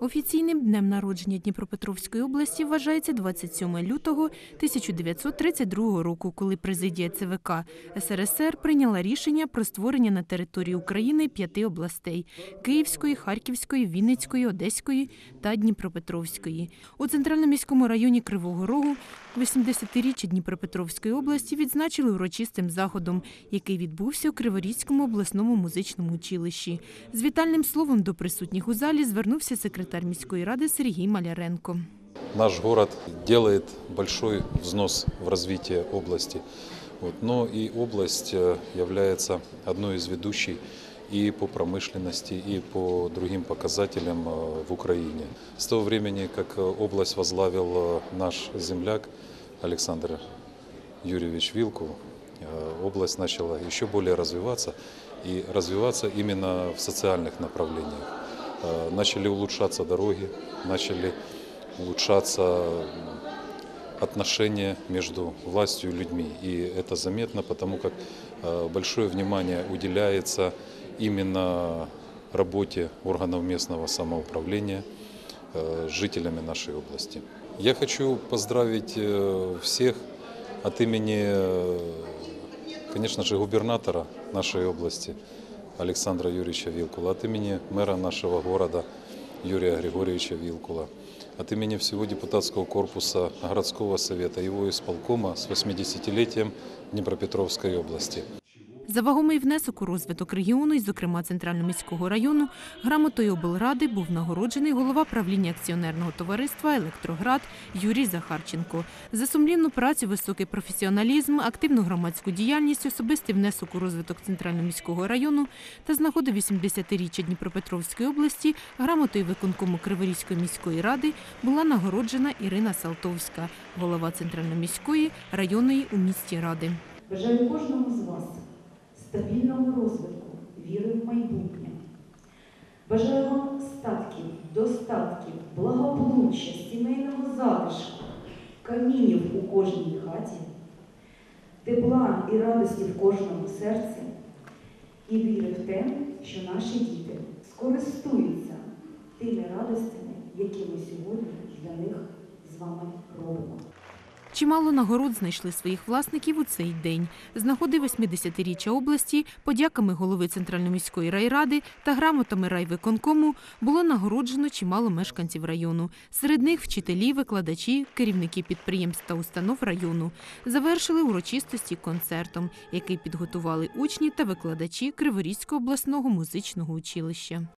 Офіційним днем народження Дніпропетровської області вважається 27 лютого 1932 року, коли президія ЦВК СРСР прийняла рішення про створення на території України п'яти областей – Київської, Харківської, Вінницької, Одеської та Дніпропетровської. У Центральному міському районі Кривого Рогу 80-річчя Дніпропетровської області відзначили урочистим заходом, який відбувся у Криворізькому обласному музичному училищі. З вітальним словом до присутніх у залі звернувся секретар міської ради Сергій Маляренко. Наш город делает большой взнос в развитие области, вот, но и область э, является одной из ведущей и по промышленности, и по другим показателям э, в Украине. С того времени, как э, область возглавил э, наш земляк Александр Юрьевич Вилку, э, область начала еще более развиваться и развиваться именно в социальных направлениях. Э, Начали улучшаться дороги, начали улучшаться м, отношения между властью и людьми. И это заметно, потому как э, большое внимание уделяется именно работе органов местного самоуправления э, с жителями нашей области. Я хочу поздравить э, всех от имени, э, конечно же, губернатора нашей области Александра Юрьевича Вилкула, от имени мэра нашего города Юрия Григорьевича Вилкула, от имени всего депутатского корпуса городского совета, его исполкома с 80-летием Днепропетровской области. За вагомий внесок у розвиток регіону, і, зокрема Центрально-міського району, грамотою облради був нагороджений голова правління акціонерного товариства Електроград Юрій Захарченко. За сумлінну працю, високий професіоналізм, активну громадську діяльність, особистий внесок у розвиток Центрально-міського району та з нагоди 80-річчя Дніпропетровської області грамотою виконкому Криворізької міської ради була нагороджена Ірина Салтовська, голова Центрально-міської районної у місті ради. Бажаю кожному з вас стабільного розвитку, віри в майбутнє. Бажаю вам статків, достатків, благополуччя, сімейного затишку, камінів у кожній хаті, тепла і радості в кожному серці, і віри в те, що наші діти скористуються тими радостями, які ми сьогодні для них з вами робимо. Чимало нагород знайшли своїх власників у цей день. З нагоди 80-річчя області, подяками голови Центральноміської райради та грамотами райвиконкому було нагороджено чимало мешканців району. Серед них вчителі, викладачі, керівники підприємств та установ району. Завершили урочистості концертом, який підготували учні та викладачі Криворізького обласного музичного училища.